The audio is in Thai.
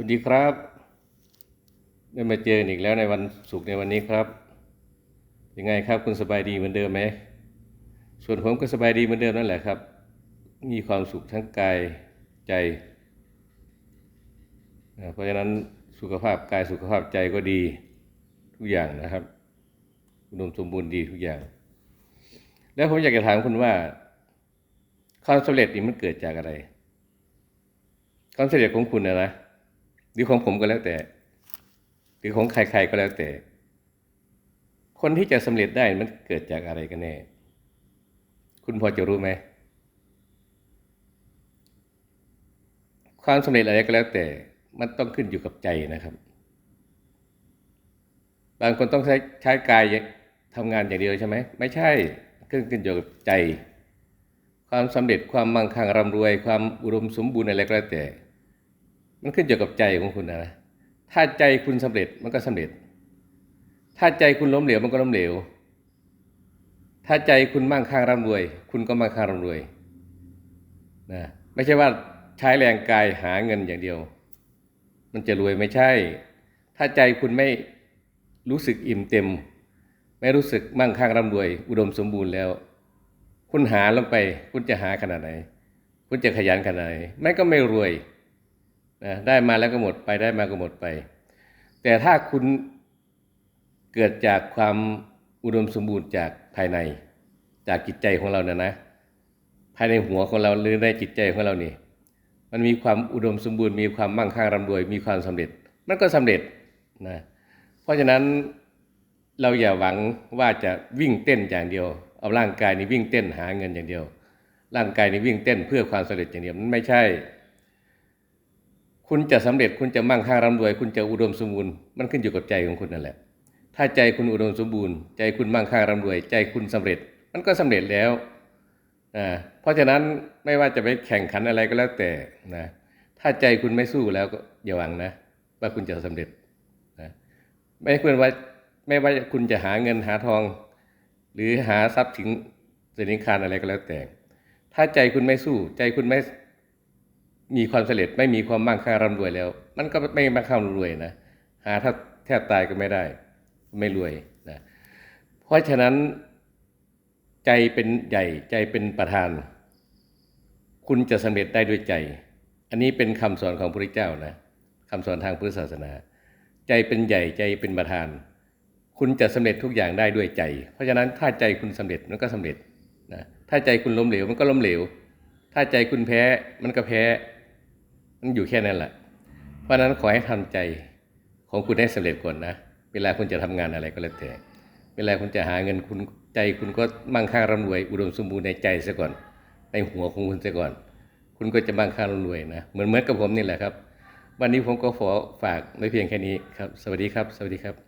วัสดีครับ ได้มาเจออีกแล้วในวันศุกร์ในวันนี้ครับ ยังไงครับคุณสบายดีเหมือนเดิมไหม ส่วนผมก็สบายดีเหมือนเดิมนั่นแหละครับ มีความสุขทั้งกายใจ เพราะฉะนั้นสุขภาพกายสุขภาพใจก็ดีทุกอย่างนะครับอุดมสมบูรณ์ดีทุกอย่าง แล้วผมอยากจะถามคุณว่า ความสำเร็จนี่มันเกิดจากอะไร ความสำเร็จของคุณนะนะ รือของผมก็แล้วแต่ หรือของใครๆก็แล้วแต่ คนที่จะสำเร็จได้มันเกิดจากอะไรกันแน่ คุณพอจะรู้ไหมความสำเร็จอะไรก็แล้วแต่ มันต้องขึ้นอยู่กับใจนะครับ บางคนต้องใช้ใช้กายทำงานอย่างเดียวใช่ไหมไม่ใช่ขึ้นขึ้นอยู่กับใจ ความสำเร็จความมั่งคั่งร่ำรวย ความอุดมสมบูรณ์อะไรก็แล้วแต่ มันขึ้นอยู่กับใจของคุณนะถ้าใจคุณสำเร็จมันก็สำเร็จ ถ้าใจคุณล้มเหลวมันก็ล้มเหลว ถ้าใจคุณมั่งคั่งร่ำรวย คุณก็มั่งคั่งร่ำรวยนะไม่ใช่ว่าใช้แรงกายหาเงินอย่างเดียว มันจะรวยไม่ใช่ ถ้าใจคุณไม่รู้สึกอิ่มเต็ม ไม่รู้สึกมั่งคั่งร่ำรวย อุดมสมบูรณ์แล้ว คุณหาลงไป คุณจะหาขนาดไหน คุณจะขยันขนาดไหนไม่ก็ไม่รวย นะได้มาแล้วก็หมดไปได้มาก็หมดไป แต่ถ้าคุณเกิดจากความอุดมสมบูรณ์จากภายใน จากจิตใจของเรานะนะ ภายในหัวของเราหรือในจิตใจของเรานี่ มันมีความอุดมสมบูรณ์มีความมั่งคั่งร่ำรวย มีความสำเร็จ มันก็สำเร็จนะเพราะฉะนั้นเราอย่าหวังว่าจะวิ่งเต้นอย่างเดียว เอาร่างกายนี้วิ่งเต้นหาเงินอย่างเดียว ร่างกายนี้วิ่งเต้นเพื่อความสำเร็จอย่างเดียวมันไม่ใช่ คุณจะสำเร็จคุณจะมั่งคั่งร่ำรวย คุณจะอุดมสมบูรณ์มันขึ้นอยู่กับใจของคุณนั่นแหละ ถ้าใจคุณอุดมสมบูรณ์ ใจคุณมั่งคั่งร่ำรวย ใจคุณสำเร็จ มันก็สำเร็จแล้วอ่าเพราะฉะนั้นไม่ว่าจะไปแข่งขันอะไรก็แล้วแต่นะถ้าใจคุณไม่สู้แล้วก็อย่าหวังนะ ว่าคุณจะสำเร็จนะไม่ควรว่าไม่ว่าคุณจะหาเงินหาทอง หรือหาทรัพย์สินสินค้าอะไรก็แล้วแต่ ถ้าใจคุณไม่สู้ ใจคุณไม่ มีความสำเร็จไม่มีความมั่งคั่งร่ำรวยแล้ว มันก็ไม่มั่งคั่งร่ำรวยนะหาถ้าแทบตายก็ไม่ได้ ไม่รวยนะเพราะฉะนั้นใจเป็นใหญ่ใจเป็นประธาน คุณจะสำเร็จได้ด้วยใจ อันนี้เป็นคำสอนของพระพุทธเจ้านะคำสอนทางพุทธศาสนา ใจเป็นใหญ่ใจเป็นประธาน คุณจะสำเร็จทุกอย่างได้ด้วยใจ เพราะฉะนั้นถ้าใจคุณสำเร็จมันก็สำเร็จนะถ้าใจคุณล้มเหลวมันก็ล้มเหลว ถ้าใจคุณแพ้มันก็แพ้ มันอยู่แค่นั้นแหละ เพราะนั้นขอให้ทำใจของคุณให้สำเร็จก่อนนะ เวลาคุณจะทำงานอะไรก็แล้วแต่ เวลาคุณจะหาเงินคุณใจคุณก็มั่งคั่งร่ำรวย อุดมสมบูรณ์ในใจซะก่อน ในหัวของคุณซะก่อน คุณก็จะมั่งคั่งร่ำรวยนะ เหมือนเหมือนกับผมนี่แหละครับ วันนี้ผมก็ขอฝากไม่เพียงแค่นี้ครับ สวัสดีครับ สวัสดีครับ